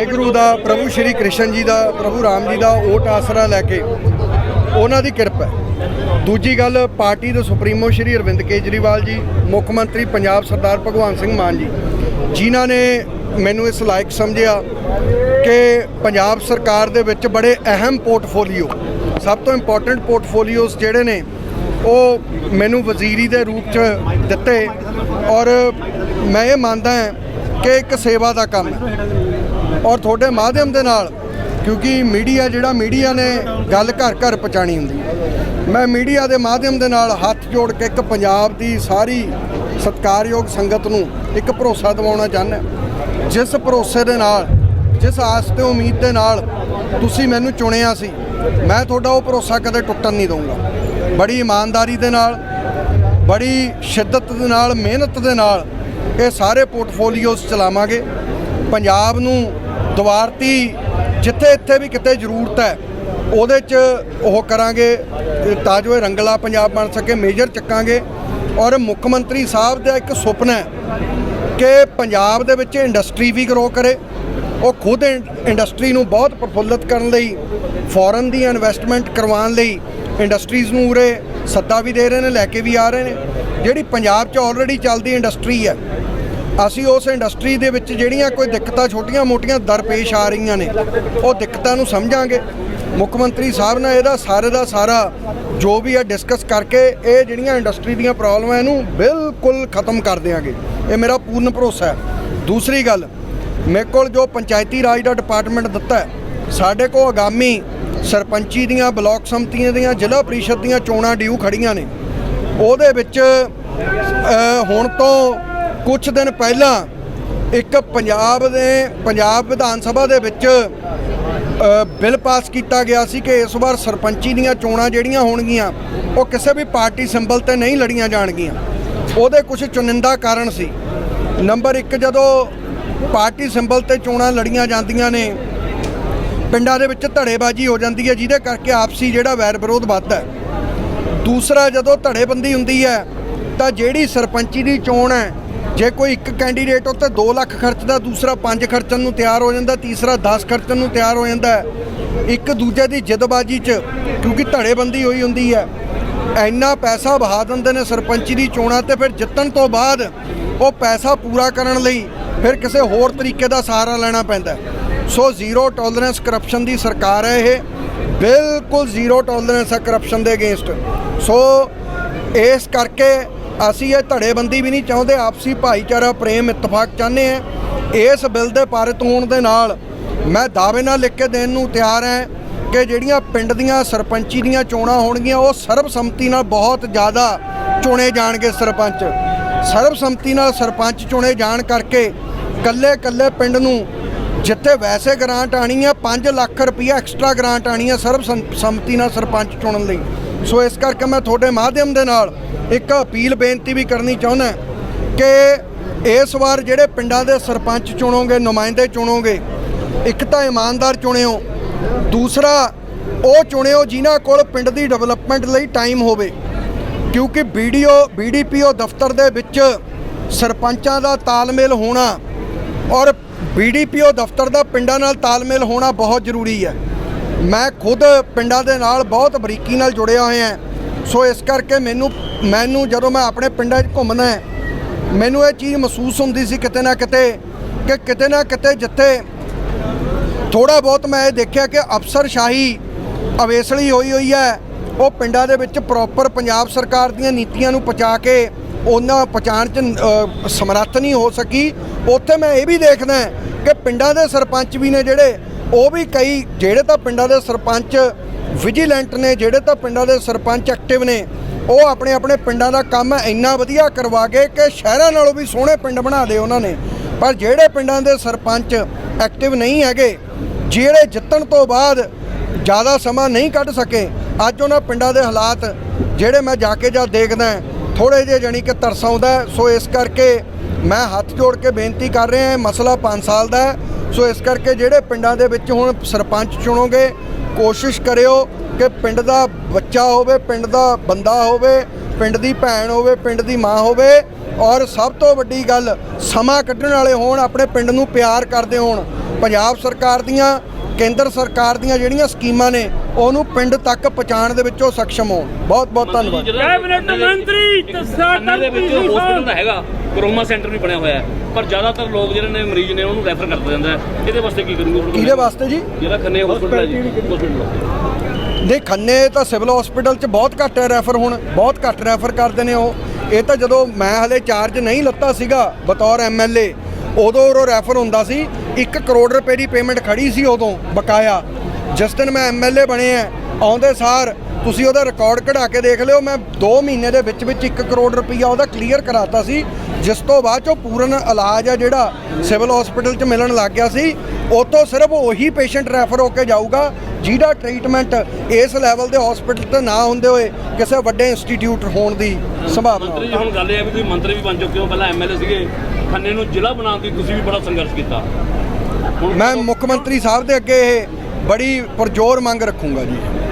ਵਾਹਿਗੁਰੂ ਦਾ, ਪ੍ਰਭੂ ਸ਼੍ਰੀ ਕ੍ਰਿਸ਼ਨ ਜੀ ਦਾ, ਪ੍ਰਭੂ ਰਾਮ ਜੀ ਦਾ ਓਟ ਆਸਰਾ ਲੈ ਕੇ ਉਹਨਾਂ ਦੀ ਕਿਰਪਾ ਦੂਜੀ ਗੱਲ, ਪਾਰਟੀ ਦੇ ਸੁਪਰੀਮੋ ਸ਼੍ਰੀ ਅਰਵਿੰਦ ਕੇਜਰੀਵਾਲ ਜੀ, ਮੁੱਖ ਮੰਤਰੀ ਪੰਜਾਬ ਸਰਦਾਰ ਭਗਵੰਤ ਸਿੰਘ ਮਾਨ ਜੀ, ਜਿਨ੍ਹਾਂ ਨੇ ਮੈਨੂੰ ਇਸ ਲਾਇਕ ਸਮਝਿਆ ਕਿ ਪੰਜਾਬ ਸਰਕਾਰ ਦੇ ਵਿੱਚ ਬੜੇ ਅਹਿਮ ਪੋਰਟਫੋਲੀਓ, ਸਭ ਤੋਂ ਇੰਪੋਰਟੈਂਟ ਪੋਰਟਫੋਲੀਓਜ਼ ਜਿਹੜੇ ਨੇ, ਉਹ ਮੈਨੂੰ ਵਜ਼ੀਰੀ ਦੇ ਰੂਪ 'ਚ ਦਿੱਤੇ ਔਰ ਮੈਂ ਇਹ ਮੰਨਦਾ ਹਾਂ ਕਿ ਇੱਕ ਸੇਵਾ ਦਾ ਕੰਮ ਹੈ। ਔਰ ਤੁਹਾਡੇ ਮਾਧਿਅਮ ਦੇ ਨਾਲ, ਕਿਉਂਕਿ ਮੀਡੀਆ ਜਿਹੜਾ ਮੀਡੀਆ ਨੇ ਗੱਲ ਘਰ ਘਰ ਪਹੁੰਚਾਣੀ ਹੁੰਦੀ ਮੈਂ ਮੀਡੀਆ ਦੇ ਮਾਧਿਅਮ ਦੇ ਨਾਲ ਹੱਥ ਜੋੜ ਕੇ ਇੱਕ ਪੰਜਾਬ ਦੀ ਸਾਰੀ ਸਤਿਕਾਰਯੋਗ ਸੰਗਤ ਨੂੰ ਇੱਕ ਭਰੋਸਾ ਦਿਵਾਉਣਾ ਚਾਹੁੰਦਾ ਜਿਸ ਭਰੋਸੇ ਦੇ ਨਾਲ, ਜਿਸ ਆਸ ਤੇ ਉਮੀਦ ਦੇ ਨਾਲ ਤੁਸੀਂ ਮੈਨੂੰ ਚੁਣਿਆ ਸੀ, ਮੈਂ ਤੁਹਾਡਾ ਉਹ ਭਰੋਸਾ ਕਦੇ ਟੁੱਟਣ ਨਹੀਂ ਦਊਂਗਾ। ਬੜੀ ਇਮਾਨਦਾਰੀ ਦੇ ਨਾਲ, ਬੜੀ ਸ਼ਿੱਦਤ ਦੇ ਨਾਲ, ਮਿਹਨਤ ਦੇ ਨਾਲ ਇਹ ਸਾਰੇ ਪੋਰਟਫੋਲੀਓਜ਼ ਚਲਾਵਾਂਗੇ। ਪੰਜਾਬ ਨੂੰ ਦੁਆਰਤੀ ਜਿੱਥੇ ਇੱਥੇ ਵੀ ਕਿਤੇ ਜ਼ਰੂਰਤ ਹੈ, ਉਹਦੇ 'ਚ ਉਹ ਕਰਾਂਗੇ, ਤਾਂ ਜੋ ਇਹ ਰੰਗਲਾ ਪੰਜਾਬ ਬਣ ਸਕੇ, ਮੇਜਰ ਚੱਕਾਂਗੇ। ਔਰ ਮੁੱਖ ਮੰਤਰੀ ਸਾਹਿਬ ਦਾ ਇੱਕ ਸੁਪਨਾ ਹੈ ਕਿ ਪੰਜਾਬ ਦੇ ਵਿੱਚ ਇੰਡਸਟਰੀ ਵੀ ਗਰੋ ਕਰੇ। ਉਹ ਖੁਦ ਇੰਡਸਟਰੀ ਨੂੰ ਬਹੁਤ ਪ੍ਰਫੁੱਲਤ ਕਰਨ ਲਈ ਫੋਰਨ ਦੀ ਇਨਵੈਸਟਮੈਂਟ ਕਰਵਾਉਣ ਲਈ ਇੰਡਸਟਰੀਜ਼ ਨੂੰ ਉਰੇ ਸੱਦਾ ਵੀ ਦੇ ਰਹੇ ਨੇ, ਲੈ ਕੇ ਵੀ ਆ ਰਹੇ ਨੇ। ਜਿਹੜੀ ਪੰਜਾਬ 'ਚ ਆਲਰੇਡੀ ਚੱਲਦੀ ਇੰਡਸਟਰੀ ਹੈ ਅਸੀਂ ਉਸ ਇੰਡਸਟਰੀ ਦੇ ਵਿੱਚ ਜਿਹੜੀਆਂ ਕੋਈ ਦਿੱਕਤਾਂ ਛੋਟੀਆਂ-ਮੋਟੀਆਂ ਦਰਪੇਸ਼ ਆ ਰਹੀਆਂ ਨੇ, ਉਹ ਦਿੱਕਤਾਂ ਨੂੰ ਸਮਝਾਂਗੇ। ਮੁੱਖ ਮੰਤਰੀ ਸਾਹਿਬ ਨਾਲ ਇਹਦਾ ਸਾਰੇ ਦਾ ਸਾਰਾ ਜੋ ਵੀ ਹੈ ਡਿਸਕਸ ਕਰਕੇ ਇਹ ਜਿਹੜੀਆਂ ਇੰਡਸਟਰੀ ਦੀਆਂ ਪ੍ਰੋਬਲਮਾਂ ਇਹਨੂੰ ਬਿਲਕੁਲ ਖਤਮ ਕਰ ਦਿਆਂਗੇ। ਇਹ ਮੇਰਾ ਪੂਰਨ ਭਰੋਸਾ ਹੈ। ਦੂਸਰੀ ਗੱਲ, ਮੇਰੇ ਕੋਲ ਜੋ ਪੰਚਾਇਤੀ ਰਾਜ ਦਾ ਡਿਪਾਰਟਮੈਂਟ ਦਿੱਤਾ ਹੈ, ਸਾਡੇ ਕੋਲ ਆਗਾਮੀ ਸਰਪੰਚੀ ਦੀਆਂ, ਬਲਾਕ ਸੰਮਤੀਆਂ ਦੀਆਂ, ਜ਼ਿਲ੍ਹਾ ਪ੍ਰੀਸ਼ਦ ਦੀਆਂ ਚੋਣਾਂ ਡਿਊ ਖੜੀਆਂ ਨੇ। ਉਹਦੇ ਵਿੱਚ ਹੁਣ ਤੋਂ ਕੁਝ ਦਿਨ ਪਹਿਲਾਂ ਇੱਕ ਪੰਜਾਬ ਦੇ, ਪੰਜਾਬ ਵਿਧਾਨ ਸਭਾ ਦੇ ਵਿੱਚ ਬਿੱਲ ਪਾਸ ਕੀਤਾ ਗਿਆ ਸੀ ਕਿ ਇਸ ਵਾਰ ਸਰਪੰਚੀ ਦੀਆਂ ਚੋਣਾਂ ਜਿਹੜੀਆਂ ਹੋਣਗੀਆਂ, ਉਹ ਕਿਸੇ ਵੀ ਪਾਰਟੀ ਸਿੰਬਲ ਤੇ ਨਹੀਂ ਲੜੀਆਂ ਜਾਣਗੀਆਂ। ਉਹਦੇ ਕੁਝ ਚੁਨਿੰਦਾ ਕਾਰਨ ਸੀ। ਨੰਬਰ 1 ਜਦੋਂ ਪਾਰਟੀ ਸਿੰਬਲ ਤੇ ਚੋਣਾਂ ਲੜੀਆਂ ਜਾਂਦੀਆਂ ਨੇ, ਪਿੰਡਾਂ ਦੇ ਵਿੱਚ ਧੜੇਬਾਜ਼ੀ ਹੋ ਜਾਂਦੀ ਹੈ, ਜਿਹਦੇ ਕਰਕੇ ਆਪਸੀ ਜਿਹੜਾ ਵੈਰ ਵਿਰੋਧ ਵੱਧਦਾ ਹੈ। ਦੂਸਰਾ, ਜਦੋਂ ਧੜੇਬੰਦੀ ਹੁੰਦੀ ਹੈ, ਤਾਂ ਜਿਹੜੀ ਸਰਪੰਚੀ ਦੀ ਚੋਣ ਹੈ ਜੇ ਕੋਈ ਇੱਕ ਕੈਂਡੀਡੇਟ ਉੱਤੇ 2 ਲੱਖ ਖਰਚਦਾ ਦੂਸਰਾ 5 ਖਰਚਣ ਨੂੰ ਤਿਆਰ ਹੋ ਜਾਂਦਾ, ਤੀਸਰਾ 10 ਖਰਚਣ ਨੂੰ ਤਿਆਰ ਹੋ ਜਾਂਦਾ ਇੱਕ ਦੂਜੇ ਦੀ ਜਿੱਦਬਾਜ਼ੀ 'ਚ ਕਿਉਂਕਿ ਧੜੇਬੰਦੀ ਹੋਈ ਹੁੰਦੀ ਹੈ। ਇੰਨਾ ਪੈਸਾ ਵਹਾ ਦਿੰਦੇ ਨੇ ਸਰਪੰਚੀ ਦੀ ਚੋਣਾਂ ਤੇ, ਫਿਰ ਜਿੱਤਣ ਤੋਂ ਬਾਅਦ ਉਹ ਪੈਸਾ ਪੂਰਾ ਕਰਨ ਲਈ ਫਿਰ ਕਿਸੇ ਹੋਰ ਤਰੀਕੇ ਦਾ ਸਹਾਰਾ ਲੈਣਾ ਪੈਂਦਾ ਸੋ ਜ਼ੀਰੋ ਟੋਲਰੈਂਸ ਕਰਪਸ਼ਨ ਦੀ ਸਰਕਾਰ ਹੈ ਇਹ। ਬਿਲਕੁਲ ਜ਼ੀਰੋ ਟੋਲਰੈਂਸ ਹੈ ਕਰਪਸ਼ਨ ਦੇ ਅਗੇਂਸਟ ਸੋ ਇਸ ਕਰਕੇ ਅਸੀਂ ਇਹ ਧੜੇਬੰਦੀ ਵੀ ਨਹੀਂ ਚਾਹੁੰਦੇ, ਆਪਸੀ ਭਾਈਚਾਰਾ, ਪ੍ਰੇਮ, ਇਤਫਾਕ ਚਾਹੁੰਦੇ ਆ ਇਸ ਬਿੱਲ ਦੇ ਪਾਰਿਤ ਹੋਣ ਦੇ ਨਾਲ ਮੈਂ ਦਾਅਵੇ ਨਾਲ ਲਿਖ ਕੇ ਦੇਣ ਨੂੰ ਤਿਆਰ ਹਾਂ ਕਿ ਜਿਹੜੀਆਂ ਪਿੰਡ ਦੀਆਂ ਸਰਪੰਚੀ ਦੀਆਂ ਚੋਣਾਂ ਹੋਣਗੀਆਂ, ਉਹ ਸਰਬਸੰਮਤੀ ਨਾਲ ਬਹੁਤ ਜ਼ਿਆਦਾ ਚੁਣੇ ਜਾਣਗੇ ਸਰਪੰਚ। ਸਰਬਸੰਮਤੀ ਨਾਲ ਸਰਪੰਚ ਚੁਣੇ ਜਾਣ ਕਰਕੇ ਕੱਲੇ ਕੱਲੇ ਪਿੰਡ ਨੂੰ ਜਿੱਥੇ ਵੈਸੇ ਗ੍ਰਾਂਟ ਆਣੀ ਆ 5 ਲੱਖ ਰੁਪਈਆ ਐਕਸਟਰਾ ਗ੍ਰਾਂਟ ਆਣੀ ਆ ਸਰਬ ਸੰਮਤੀ ਨਾਲ ਸਰਪੰਚ ਚੁਣਨ ਲਈ। ਸੋ ਇਸ ਕਰਕੇ ਮੈਂ ਤੁਹਾਡੇ ਮਾਧਿਅਮ ਦੇ ਨਾਲ ਇੱਕ ਅਪੀਲ ਬੇਨਤੀ ਵੀ ਕਰਨੀ ਚਾਹੁੰਦਾ ਕਿ ਇਸ ਵਾਰ ਜਿਹੜੇ ਪਿੰਡਾਂ ਦੇ ਸਰਪੰਚ ਚੁਣੋਗੇ, ਨੁਮਾਇੰਦੇ ਚੁਣੋਗੇ, ਇੱਕ ਤਾਂ ਇਮਾਨਦਾਰ ਚੁਣਿਓ, ਦੂਸਰਾ ਉਹ ਚੁਣਿਓ ਜਿਨ੍ਹਾਂ ਕੋਲ ਪਿੰਡ ਦੀ ਡਿਵੈਲਪਮੈਂਟ ਲਈ ਟਾਈਮ ਹੋਵੇ। ਕਿਉਂਕਿ ਵੀਡੀਓ ਬੀਡੀਪੀਓ ਦਫ਼ਤਰ ਦੇ ਵਿੱਚ ਸਰਪੰਚਾਂ ਦਾ ਤਾਲਮੇਲ ਹੋਣਾ ਔਰ ਬੀਡੀਪੀਓ ਦਫ਼ਤਰ ਦਾ ਪਿੰਡਾਂ ਨਾਲ ਤਾਲਮੇਲ ਹੋਣਾ ਬਹੁਤ ਜ਼ਰੂਰੀ ਹੈ। ਮੈਂ ਖੁਦ ਪਿੰਡਾਂ ਦੇ ਨਾਲ ਬਹੁਤ ਬਰੀਕੀ ਨਾਲ ਜੁੜਿਆ ਹੋਇਆ ਸੋ ਇਸ ਕਰਕੇ ਮੈਨੂੰ ਮੈਨੂੰ ਜਦੋਂ ਮੈਂ ਆਪਣੇ ਪਿੰਡਾਂ 'ਚ ਘੁੰਮਦਾ ਮੈਨੂੰ ਇਹ ਚੀਜ਼ ਮਹਿਸੂਸ ਹੁੰਦੀ ਸੀ ਕਿਤੇ ਨਾ ਕਿਤੇ ਕਿ ਕਿਤੇ ਨਾ ਕਿਤੇ ਜਿੱਥੇ ਥੋੜਾ ਬਹੁਤ ਮੈਂ ਇਹ ਦੇਖਿਆ ਕਿ ਅਫਸਰਸ਼ਾਹੀ ਅਵੇਸਲੀ ਹੋਈ ਹੋਈ ਹੈ। ਉਹ ਪਿੰਡਾਂ ਦੇ ਵਿੱਚ ਪ੍ਰੋਪਰ ਪੰਜਾਬ ਸਰਕਾਰ ਦੀਆਂ ਨੀਤੀਆਂ ਨੂੰ ਪਹੁੰਚਾ ਕੇ ਉਹਨਾਂ ਪਹੁੰਚਾਉਣ ਚ ਸਮਰੱਥ ਨਹੀਂ ਹੋ ਸਕੀ। ਉੱਥੇ ਮੈਂ ਇਹ ਵੀ ਦੇਖਦਾ ਕਿ ਪਿੰਡਾਂ ਦੇ ਸਰਪੰਚ ਵੀ ਨੇ ਜਿਹੜੇ ਉਹ ਵੀ ਕਈ ਜਿਹੜੇ ਤਾਂ ਪਿੰਡਾਂ ਦੇ ਸਰਪੰਚ ਵਿਜੀਲੈਂਟ ਨੇ, ਜਿਹੜੇ ਤਾਂ ਪਿੰਡਾਂ ਦੇ ਸਰਪੰਚ ਐਕਟਿਵ ਨੇ, ਉਹ ਆਪਣੇ ਆਪਣੇ ਪਿੰਡਾਂ ਦਾ ਕੰਮ ਇੰਨਾ ਵਧੀਆ ਕਰਵਾ ਕੇ ਕਿ ਸ਼ਹਿਰਾਂ ਨਾਲੋਂ ਵੀ ਸੋਹਣੇ ਪਿੰਡ ਬਣਾ ਦੇ ਉਹਨਾਂ ਨੇ। ਪਰ ਜਿਹੜੇ ਪਿੰਡਾਂ ਦੇ ਸਰਪੰਚ ਐਕਟਿਵ ਨਹੀਂ ਹੈਗੇ, ਜਿਹੜੇ ਜਿੱਤਣ ਤੋਂ ਬਾਅਦ ਜ਼ਿਆਦਾ ਸਮਾਂ ਨਹੀਂ ਕੱਢ ਸਕੇ, ਅੱਜ ਉਹਨਾਂ ਪਿੰਡਾਂ ਦੇ ਹਾਲਾਤ ਜਿਹੜੇ ਮੈਂ ਜਾ ਕੇ ਜਦ ਦੇਖਦਾ ਥੋੜੇ ਜਿਹੇ ਜਾਣੀ ਕਿ ਤਰਸ ਆਉਂਦਾ ਸੋ ਇਸ ਕਰਕੇ ਮੈਂ ਹੱਥ ਜੋੜ ਕੇ ਬੇਨਤੀ ਕਰ ਰਿਹਾ ਹਾਂ ਮਸਲਾ 5 ਸਾਲ ਦਾ ਹੈ। ਸੋ ਇਸ ਕਰਕੇ ਜਿਹੜੇ ਪਿੰਡਾਂ ਦੇ ਵਿੱਚ ਹੁਣ ਸਰਪੰਚ ਚੁਣੋਗੇ ਕੋਸ਼ਿਸ਼ ਕਰਿਓ ਕਿ ਪਿੰਡ ਦਾ ਬੱਚਾ ਹੋਵੇ ਪਿੰਡ ਦਾ ਬੰਦਾ ਹੋਵੇ ਪਿੰਡ ਦੀ ਭੈਣ ਹੋਵੇ ਪਿੰਡ ਦੀ ਮਾਂ ਹੋਵੇ ਔਰ ਸਭ ਤੋਂ ਵੱਡੀ ਗੱਲ ਸਮਾਂ ਕੱਢਣ ਵਾਲੇ ਹੋਣ ਆਪਣੇ ਪਿੰਡ ਨੂੰ ਪਿਆਰ ਕਰਦੇ ਹੋਣ। ਪੰਜਾਬ ਸਰਕਾਰ ਦੀਆਂ ਕੇਂਦਰ ਸਰਕਾਰ ਦੀਆਂ ਜਿਹੜੀਆਂ ਸਕੀਮਾਂ ਨੇ ਉਹਨੂੰ ਪਿੰਡ ਤੱਕ ਪਹੁੰਚਾਉਣ ਦੇ ਵਿੱਚ ਉਹ ਸક્ષਮ ਹੋਣ। ਬਹੁਤ ਬਹੁਤ ਧੰਨਵਾਦ। ਕੈਬਨਿਟ ਮੰਤਰੀ ਹੈਗਾ। ਕਰੋਮਾ ਸੈਂਟਰ ਵੀ ਬਣਿਆ ਹੋਇਆ ਹੈ। ਪਰ ਜ਼ਿਆਦਾਤਰ ਲੋਕ ਜਿਹੜੇ ਨੇ ਮਰੀਜ਼ ਨੇ ਉਹਨੂੰ ਰੈਫਰ ਕਰ ਦਿੰਦਾ ਹੈ। ਇਹਦੇ ਵਾਸਤੇ ਕੀ ਕਰੂਗੇ? ਹੁਣ? ਕਿਹਦੇ ਵਾਸਤੇ ਜੀ? ਜਿਹੜਾ ਖੰਨੇ ਹਸਪੀਟਲ ਹੈ ਜੀ ਹਸਪੀਟਲ ਦੇ ਖੰਨੇ ਤਾਂ ਸਿਵਲ ਹਸਪੀਟਲ 'ਚ ਬਹੁਤ ਘੱਟ ਰੈਫਰ ਹੁਣ ਬਹੁਤ ਘੱਟ ਰੈਫਰ ਕਰਦੇ ਨੇ ਉਹ। ਇਹ ਤਾਂ ਜਦੋਂ ਮੈਂ ਹਲੇ ਚਾਰਜ ਨਹੀਂ ਲੱਤਾ ਸੀਗਾ ਬਤੌਰ ਐਮਐਲਏ ਉਦੋਂ ਉਹ ਰੈਫਰ ਹੁੰਦਾ ਸੀ। 1 ਕਰੋੜ ਰੁਪਏ ਦੀ ਪੇਮੈਂਟ ਖੜੀ ਸੀ ਉਦੋਂ ਬਕਾਇਆ। ਜਿਸ ਦਿਨ ਮੈਂ ਐਮਐਲਏ ਬਣੇ ਆ ਆਉਂਦੇ ਸਾਰ ਤੁਸੀਂ ਉਹਦਾ ਰਿਕਾਰਡ ਕਢਾ ਕੇ ਦੇਖ ਲਿਓ ਮੈਂ 2 ਮਹੀਨੇ ਦੇ ਵਿੱਚ ਵਿੱਚ 1 ਕਰੋੜ ਰੁਪਈਆ ਉਹਦਾ ਕਲੀਅਰ ਕਰਾਤਾ ਸੀ। ਜਿਸ ਤੋਂ ਬਾਅਦ ਚੋਂ ਪੂਰਨ ਇਲਾਜ ਆ ਜਿਹੜਾ ਸਿਵਲ ਹਸਪੀਟਲ 'ਚ ਮਿਲਣ ਲੱਗ ਗਿਆ ਸੀ। ਉਤੋਂ ਸਿਰਫ ਉਹੀ ਪੇਸ਼ੈਂਟ ਰੈਫਰ ਹੋ ਕੇ ਜਾਊਗਾ ਜਿਹਦਾ ਟ੍ਰੀਟਮੈਂਟ ਇਸ ਲੈਵਲ ਦੇ ਹਸਪੀਟਲ ਤੇ ਨਾ ਹੁੰਦੇ ਹੋਏ ਕਿਸੇ ਵੱਡੇ ਇੰਸਟੀਚਿਊਟ ਹੋਣ ਦੀ ਸੰਭਾਵਨਾ ਮੰਤਰੀ ਜੀ ਹੁਣ ਗੱਲ ਇਹ ਹੈ ਵੀ ਤੁਸੀਂ ਮੰਤਰੀ ਵੀ ਬਣ ਚੁੱਕੇ ਹੋ ਪਹਿਲਾਂ ਐਮਐਲਏ ਸੀਗੇ ਖੰਨੇ ਨੂੰ ਜ਼ਿਲ੍ਹਾ ਬਣਾਉਣ ਦੀ ਤੁਸੀਂ ਵੀ ਬੜਾ ਸੰਘਰਸ਼ ਕੀਤਾ। ਮੈਂ ਮੁੱਖ ਮੰਤਰੀ ਸਾਹਿਬ ਦੇ ਅੱਗੇ ਇਹ ਬੜੀ ਪੁਰਜੋਰ ਮੰਗ ਰੱਖੂੰਗਾ ਜੀ।